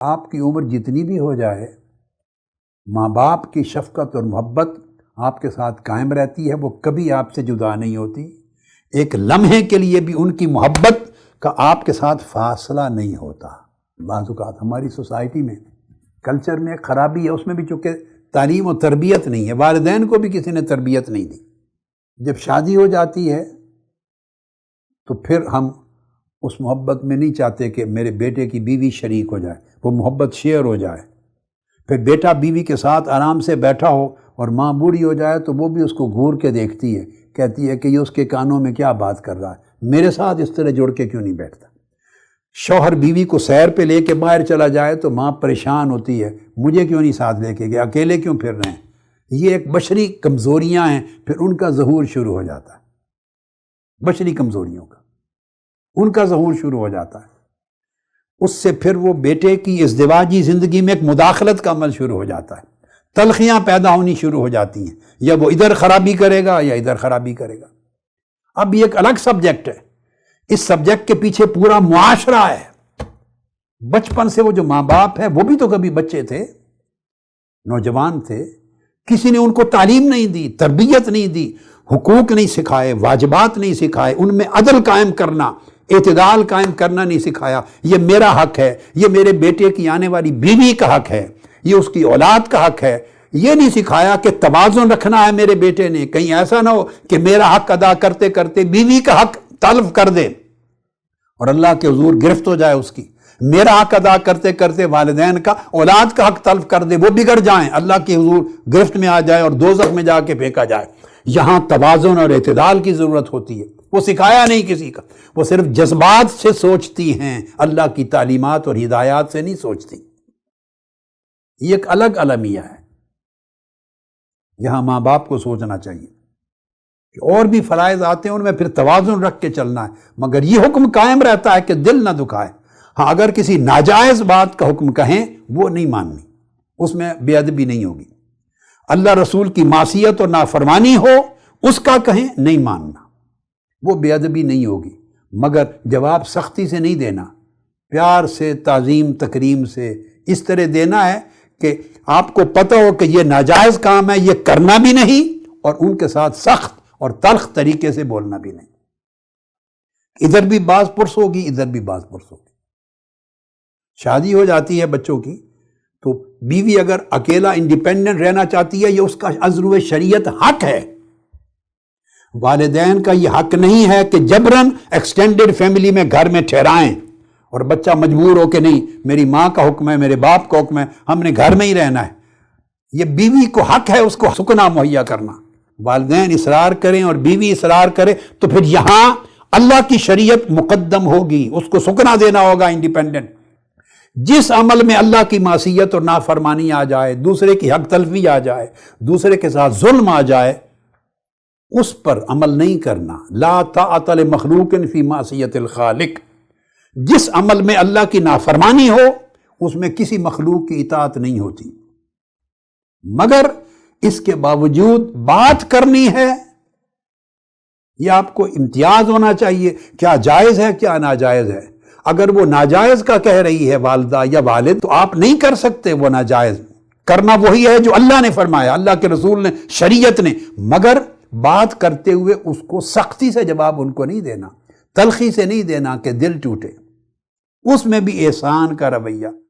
آپ کی عمر جتنی بھی ہو جائے، ماں باپ کی شفقت اور محبت آپ کے ساتھ قائم رہتی ہے، وہ کبھی آپ سے جدا نہیں ہوتی۔ ایک لمحے کے لیے بھی ان کی محبت کا آپ کے ساتھ فاصلہ نہیں ہوتا۔ بعض اوقات ہماری سوسائٹی میں، کلچر میں خرابی ہے، اس میں بھی چونکہ تعلیم و تربیت نہیں ہے، والدین کو بھی کسی نے تربیت نہیں دی۔ جب شادی ہو جاتی ہے تو پھر ہم اس محبت میں نہیں چاہتے کہ میرے بیٹے کی بیوی شریک ہو جائے، وہ محبت شیئر ہو جائے۔ پھر بیٹا بیوی کے ساتھ آرام سے بیٹھا ہو اور ماں بوڑھی ہو جائے تو وہ بھی اس کو گھور کے دیکھتی ہے، کہتی ہے کہ یہ اس کے کانوں میں کیا بات کر رہا ہے۔ میرے ساتھ اس طرح جڑ کے کیوں نہیں بیٹھتا؟ شوہر بیوی کو سیر پہ لے کے باہر چلا جائے تو ماں پریشان ہوتی ہے، مجھے کیوں نہیں ساتھ لے کے گیا؟ اکیلے کیوں پھر رہے ہیں؟ یہ ایک بشری کمزوریاں ہیں، پھر ان کا ظہور شروع ہو جاتا ہے۔ بشری کمزوریوں کا۔ ان کا ظہور شروع ہو جاتا ہے۔ اس سے پھر وہ بیٹے کی ازدواجی زندگی میں ایک مداخلت کا عمل شروع ہو جاتا ہے۔ تلخیاں پیدا ہونی شروع ہو جاتی ہیں۔ یا وہ ادھر خرابی کرے گا یا ادھر خرابی کرے گا۔ اب یہ ایک الگ سبجیکٹ ہے۔ اس سبجیکٹ کے پیچھے پورا معاشرہ ہے۔ بچپن سے وہ جو ماں باپ ہے وہ بھی تو کبھی بچے تھے، نوجوان تھے۔ کسی نے ان کو تعلیم نہیں دی، تربیت نہیں دی، حقوق نہیں سکھائے، واجبات نہیں سکھائے، ان میں عدل قائم کرنا۔ اعتدال قائم کرنا نہیں سکھایا۔ یہ میرا حق ہے۔ یہ میرے بیٹے کی آنے والی بیوی کا حق ہے۔ یہ اس کی اولاد کا حق ہے۔ یہ نہیں سکھایا کہ توازن رکھنا ہے میرے بیٹے نے۔ کہیں ایسا نہ ہو کہ میرا حق ادا کرتے کرتے بیوی کا حق طلب کر دے اور اللہ کے حضور گرفت ہو جائے اس کی۔ میرا حق ادا کرتے کرتے والدین کا اولاد کا حق طلب کر دے، وہ بگڑ جائیں۔ اللہ کے حضور گرفت میں آ جائے اور دوزخ میں جا کے پھینکا جائے۔ یہاں توازن اور اعتدال کی ضرورت ہوتی ہے۔ وہ سکھایا نہیں کسی کا۔ وہ صرف جذبات سے سوچتی ہیں۔ اللہ کی تعلیمات اور ہدایات سے نہیں سوچتی۔ یہ ایک الگ المیہ ہے۔ یہاں ماں باپ کو سوچنا چاہیے کہ اور بھی فرائض آتے ہیں، ان میں پھر توازن رکھ کے چلنا ہے۔ مگر یہ حکم قائم رہتا ہے کہ دل نہ دکھائے۔ ہاں اگر کسی ناجائز بات کا حکم کہیں، وہ نہیں ماننی۔ اس میں بے ادبی نہیں ہوگی۔ اللہ رسول کی معصیت اور نافرمانی ہو، اس کا کہیں نہیں ماننا۔ وہ بے ادبی نہیں ہوگی، مگر جواب سختی سے نہیں دینا۔ پیار سے، تعظیم، تکریم سے اس طرح دینا ہے کہ آپ کو پتہ ہو کہ یہ ناجائز کام ہے، یہ کرنا بھی نہیں اور ان کے ساتھ سخت اور تلخ طریقے سے بولنا بھی نہیں۔ ادھر بھی بعض پرس ہوگی، ادھر بھی بعض پرس ہوگی۔ شادی ہو جاتی ہے بچوں کی تو بیوی اگر اکیلا انڈیپینڈنٹ رہنا چاہتی ہے، یہ اس کا عزر شریعت حق ہے۔ والدین کا یہ حق نہیں ہے کہ جبرن ایکسٹینڈڈ فیملی میں گھر میں ٹھہرائیں اور بچہ مجبور ہو کہ نہیں، میری ماں کا حکم ہے، میرے باپ کا حکم ہے، ہم نے گھر میں ہی رہنا ہے۔ یہ بیوی کو حق ہے، اس کو سکنا مہیا کرنا۔ والدین اصرار کریں اور بیوی اصرار کرے تو پھر یہاں اللہ کی شریعت مقدم ہوگی، اس کو سکنا دینا ہوگا انڈیپینڈنٹ جس عمل میں اللہ کی معصیت اور نافرمانی آ جائے، دوسرے کی حق تلفی آ جائے، دوسرے کے ساتھ ظلم آ جائے، اس پر عمل نہیں کرنا۔ لا تعطل مخلوق فی معصیت الخالق۔ جس عمل میں اللہ کی نافرمانی ہو، اس میں کسی مخلوق کی اطاعت نہیں ہوتی۔ مگر اس کے باوجود بات کرنی ہے، یہ آپ کو امتیاز ہونا چاہیے۔ کیا جائز ہے، کیا ناجائز ہے؟ اگر وہ ناجائز کا کہہ رہی ہے والدہ یا والد، تو آپ نہیں کر سکتے وہ ناجائز۔ کرنا وہی ہے جو اللہ نے فرمایا، اللہ کے رسول نے، شریعت نے۔ مگر بات کرتے ہوئے اس کو سختی سے جواب ان کو نہیں دینا، تلخی سے نہیں دینا کہ دل ٹوٹے۔ اس میں بھی احسان کا رویہ۔